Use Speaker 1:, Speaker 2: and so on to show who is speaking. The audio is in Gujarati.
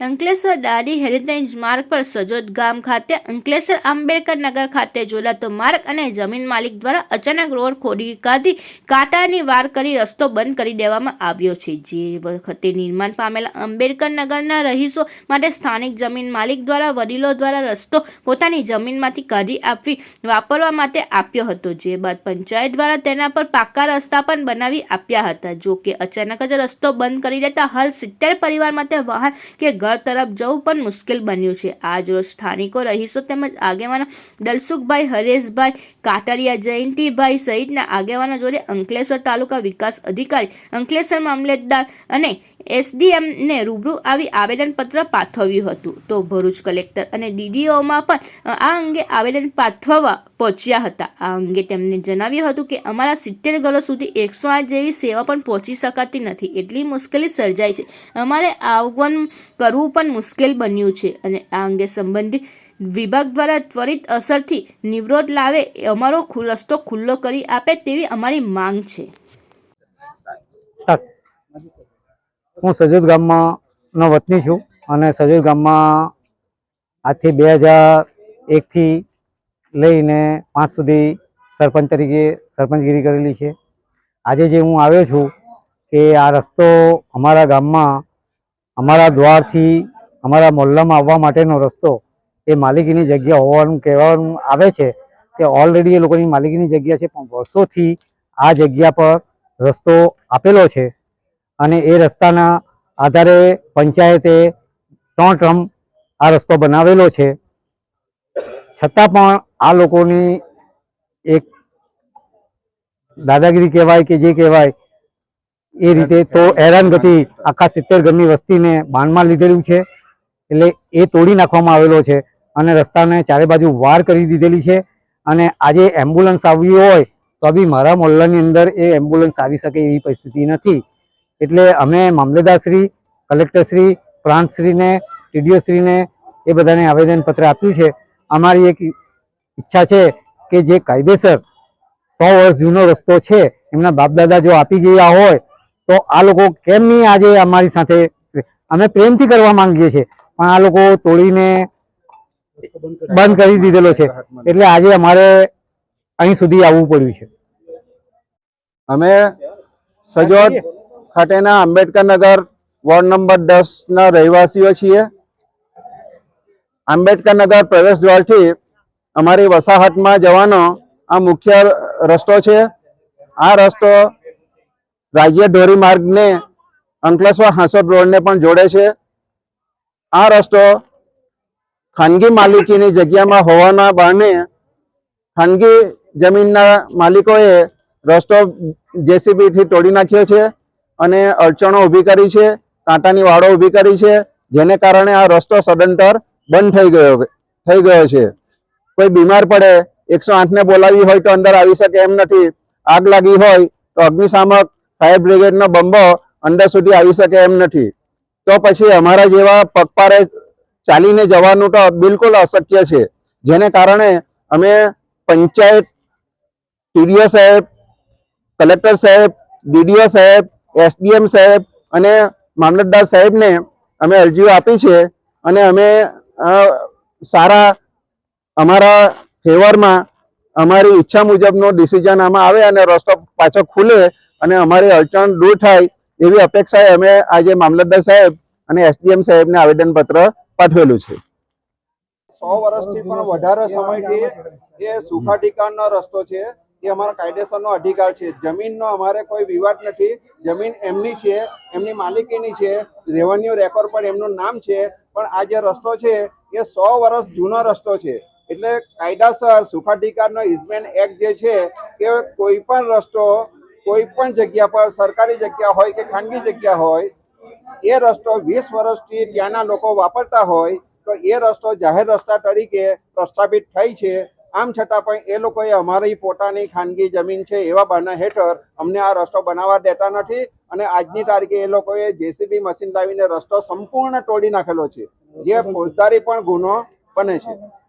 Speaker 1: અંકલેશ્વર દાડી હેરિટેજ માર્ગ પર સજોદ ગામ ખાતે અંકલેશ્વર આંબેડકર નગર ખાતે જોડાતો માર્ગ અને જમીન માલિક દ્વારા અચાનક રોડ ખોદી કાઢી કાંટાની વાર કરી રસ્તો બંધ કરી દેવામાં આવ્યો છે. જે વખતે નિર્માણ પામેલા આંબેડકર નગરના રહીશો માટે સ્થાનિક જમીન માલિક દ્વારા વડીલો દ્વારા રસ્તો પોતાની જમીનમાંથી કાઢી આપવી વાપરવા માટે આપ્યો હતો. જે બાદ પંચાયત દ્વારા તેના પર પાકા રસ્તા પણ બનાવી આપ્યા હતા. જો કે અચાનક જ રસ્તો બંધ કરી દેતા હાલ સિત્તેર પરિવાર માટે વાહન કે ઘર તરફ જવું પણ મુશ્કેલ બન્યું છે. આજ રોજ સ્થાનિકો રહીશો તેમજ આગેવાનો દલસુખભાઈ હરેશભાઈ કાટરિયા જયંતિભાઈ સહિતના આગેવાનો જોડે અંકલેશ્વર તાલુકા વિકાસ અધિકારી અંકલેશ્વર મામલેદાર અને એસડીએમને રૂબરૂ આવી આવેદનપત્ર પાઠવ્યું હતું. તો ભરૂચ કલેક્ટર અને ડીડીઓમાં પણ આ અંગે આવેદન પાઠવવા પહોંચ્યા હતા. આ અંગે તેમને જણાવ્યું હતું કે, અમારા સિત્તેર ઘરો સુધી એકસો આઠ જેવી સેવા પણ પહોંચી શકાતી નથી. એટલી મુશ્કેલી સર્જાય છે. અમારે આવગમન કરવું પણ મુશ્કેલ બન્યું છે અને આ અંગે સંબંધિત વિભાગ દ્વારા ત્વરિત અસરથી નિવરોધ લાવે અમારો રસ્તો ખુલ્લો કરી આપે તેવી અમારી માંગ છે.
Speaker 2: હું સજોદ ગામમાં વતની છું અને સજોદ ગામમાં આજથી બે હજાર એકથી લઈને પાંચ સુધી સરપંચ તરીકે સરપંચગીરી કરેલી છે. આજે જે હું આવ્યો છું કે આ રસ્તો અમારા ગામમાં, અમારા દ્વારથી, અમારા મોહલ્લામાં આવવા માટેનો રસ્તો એ માલિકીની જગ્યા હોવાનું કહેવાનું આવે છે કે ઓલરેડી એ લોકોની માલિકીની જગ્યા છે, પણ વર્ષોથી આ જગ્યા પર રસ્તો આપેલો છે. અને એ રસ્તાના આધારે પંચાયતે ત્રણ ટ્રમ આ રસ્તો બનાવેલો છે. છતાં પણ આ લોકોની એક દાદાગીરી કહેવાય કે જે કહેવાય, એ રીતે તો હેરાનગતિ આખા સિત્તેર ઘરની વસ્તીને બાનમાં લીધેલું છે. એટલે એ તોડી નાખવામાં આવેલો છે. અને રસ્તાને ચારે બાજુ વાર કરી દીધેલી છે. અને આજે એમ્બ્યુલન્સ આવી હોય, તો બી મારા મોહલ્લાની અંદર એ એમ્બ્યુલન્સ આવી શકે એવી પરિસ્થિતિ નથી. એટલે અમે મામલેદારશ્રી, કલેક્ટરશ્રી, પ્રાંતશ્રીને, ટીડીઓશ્રીને એ બધાને આવેદનપત્ર આપ્યું છે. અમારી એક ઈચ્છા છે કે જે કાયદેસર સો વર્ષ જૂનો રસ્તો છે, એમના બાપદાદા જો આપી ગયા હોય, તો આ લોકો કેમ નહીં આજે અમારી સાથે અમે પ્રેમથી કરવા માંગીએ છીએ. પણ આ લોકો તોડીને બંધ કરી દીધેલો છે. એટલે આજે અમારે અહીં સુધી આવવું પડ્યું છે.
Speaker 3: અમે સજોદ ખાતેના આંબેડકર નગર વોર્ડ નંબર દસ ના રહેવાસીઓ છીએ. આંબેડકર નગર પ્રવેશ દ્વારથી અમારી વસાહતમાં જવાનો આ મુખ્ય રસ્તો છે. આ રસ્તો રાજ્ય ધોરી માર્ગને અંકલેશ્વર હાંસોદ રોડને પણ જોડે છે. આ રસ્તો ખાનગી માલિકીની જગ્યામાં હોવાના બહાને ખાનગી જમીનના માલિકોએ રસ્તો જેસીબીથી તોડી નાખ્યો છે અને અડચણો ઊભી કરી છે, કાંટાની વાડો ઊભી કરી છે, જેને કારણે આ રસ્તો સદંતર બંધ થઈ ગયો થઈ ગયો છે. કોઈ બીમાર પડે, એકસો આઠને બોલાવી હોય તો અંદર આવી શકે એમ નથી. આગ લાગી હોય તો અગ્નિશામક, ફાયર બ્રિગેડનો બંબો અંદર સુધી આવી શકે એમ નથી. તો પછી અમારા જેવા પગપારે ચાલીને જવાનું તો બિલકુલ અશક્ય છે. જેને કારણે અમે પંચાયત, ટીડીઓ સાહેબ, કલેક્ટર સાહેબ, ડીડીઓ સાહેબ, એસડીએમ સાહેબ અને મામલતદાર સાહેબને અમે અરજીઓ આપી છે અને અમે સારા અમારા ફેવરમાં અમારી ઈચ્છા મુજબનો ડિસિઝન આમાં આવે અને રસ્તો પાછો ખુલે અને અમારી અડચણ દૂર થાય એવી અપેક્ષાએ અમે આજે મામલતદાર સાહેબ અને એસડીએમ સાહેબને આવેદનપત્ર પાઠવેલું છે. સો વર્ષથી પણ વધારે સમયથી એ સુખાધિકારનો રસ્તો છે, એ અમારો કાયદેસરનો અધિકાર છે. જમીનનો અમારે કોઈ વિવાદ નથી. જમીન એમની છે, એમની માલિકીની છે, રેવન્યુ રેકોર્ડ પર એમનું નામ છે, પણ આ જે રસ્તો છે, એ સો વર્ષ જૂનો રસ્તો છે. એટલે કાયદાસર સુખાધિકારનો ઇઝમેન્ટ એક્ટ જે છે, એ કોઈ પણ રસ્તો, કોઈ પણ જગ્યા પર, સરકારી જગ્યા હોય કે ખાનગી જગ્યા હોય એ રસ્તો વીસ વર્ષથી ત્યાંના લોકો વાપરતા હોય, તો એ રસ્તો જાહેર રસ્તા તરીકે પ્રસ્થાપિત થઈ છે. આમ છતાં પણ એ લોકોએ અમારી પોતાની ખાનગી જમીન છે એવા બહાના હેઠળ અમને આ રસ્તો બનાવવા દેતા નથી અને આજની તારીખે એ લોકોએ જેસીબી મશીન લાવીને રસ્તો સંપૂર્ણ તોડી નાખેલો છે. જે ફોજદારી પણ ગુનો બને છે.